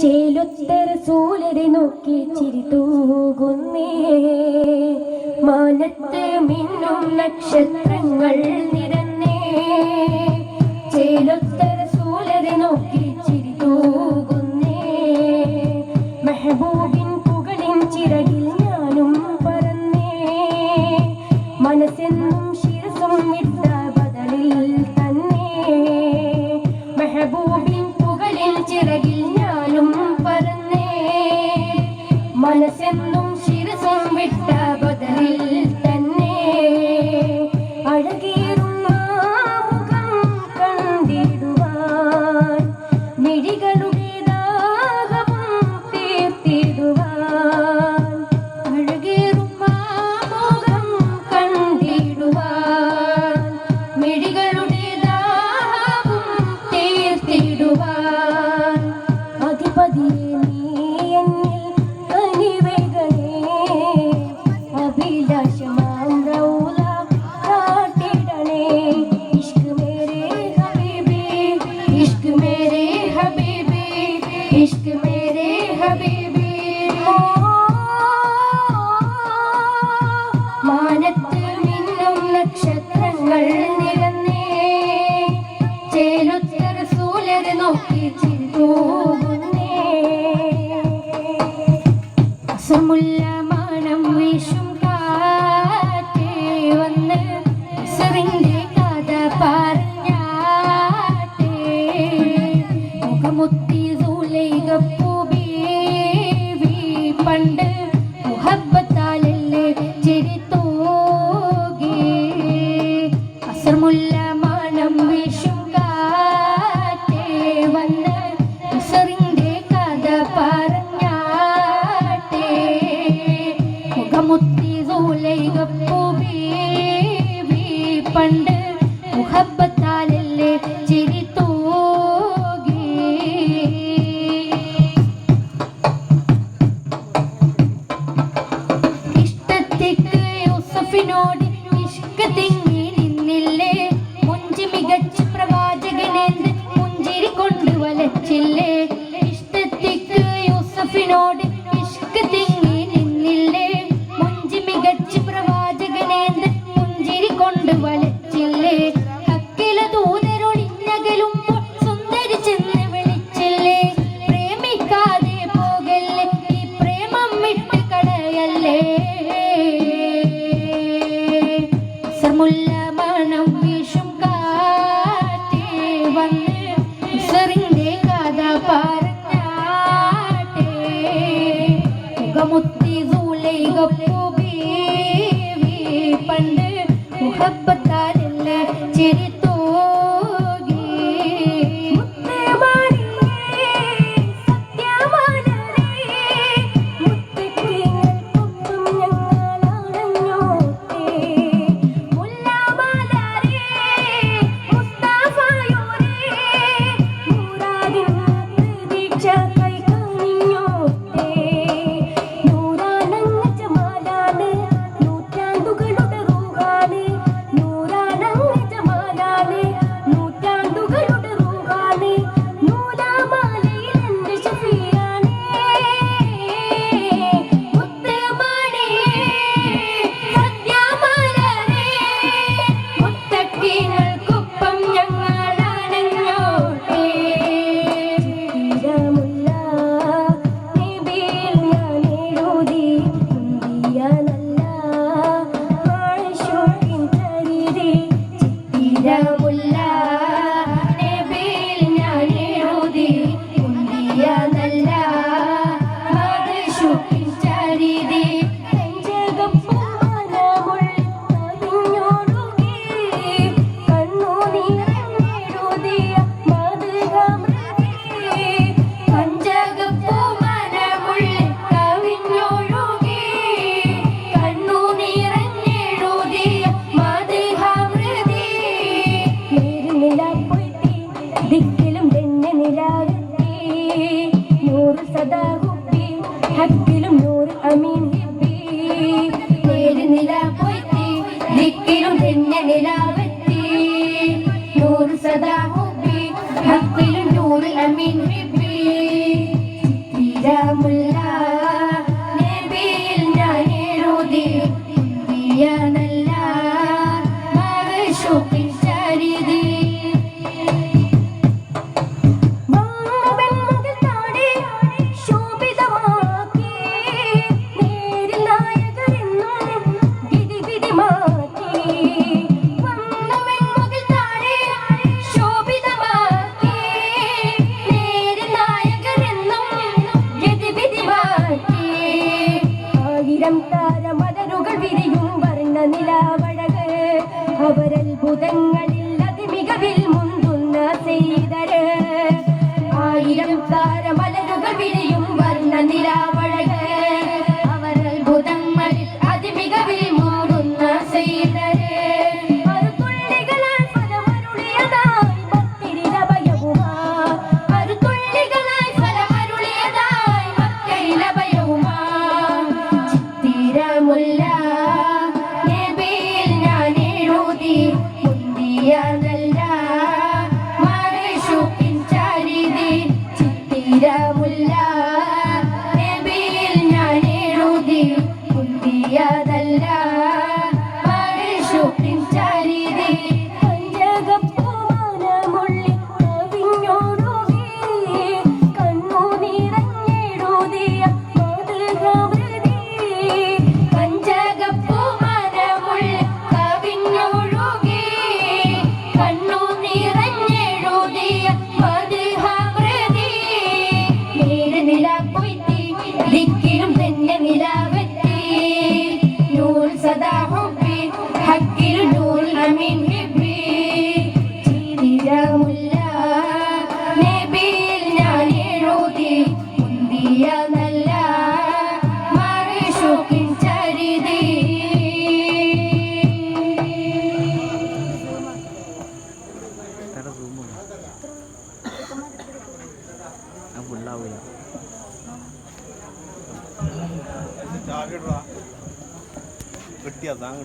ചേലൊത്തര സൂലരെ നോക്കി ചിരി തൂകുന്നേ മാനത്ത് മിന്നും നക്ഷത്രങ്ങൾ നിരന്നേ. ചേലൊത്തര നക്ഷത്രങ്ങൾ നിരന്നേ ചേലുത്തര സൂലര് നോക്കി ചിന്തൂകുന്നേ. അസമുല്ല മുഖമുത്തി പണ്ട് മുഹബത്താലല്ലേ ചിരി തോകി. ഇഷ്ടത്തേക്ക് യൂസഫിനോട് ഇഷ്ടത്തിങ്ങി നിന്നില്ലേ? മുഞ്ചി മികച്ച പ്രവാചകനെന്ന് മുഞ്ചിരി കൊണ്ട് വലച്ചില്ലേ? ഇഷ്ടത്തേക്ക് യൂസഫിനോട് ഇഷ്ടത്തിങ്ങി trabalha அப்ப നിലാവെത്തി നൂറ് സദാ ഹുബി ഹക്കിലും നൂറ് അമീൻ ഹുബി. രാമുല്ലാ ആയിരം താരമലരുകൾ വിരിയും വർണ നിലാവഴക് അവരത്ഭുതങ്ങൾ 这咋的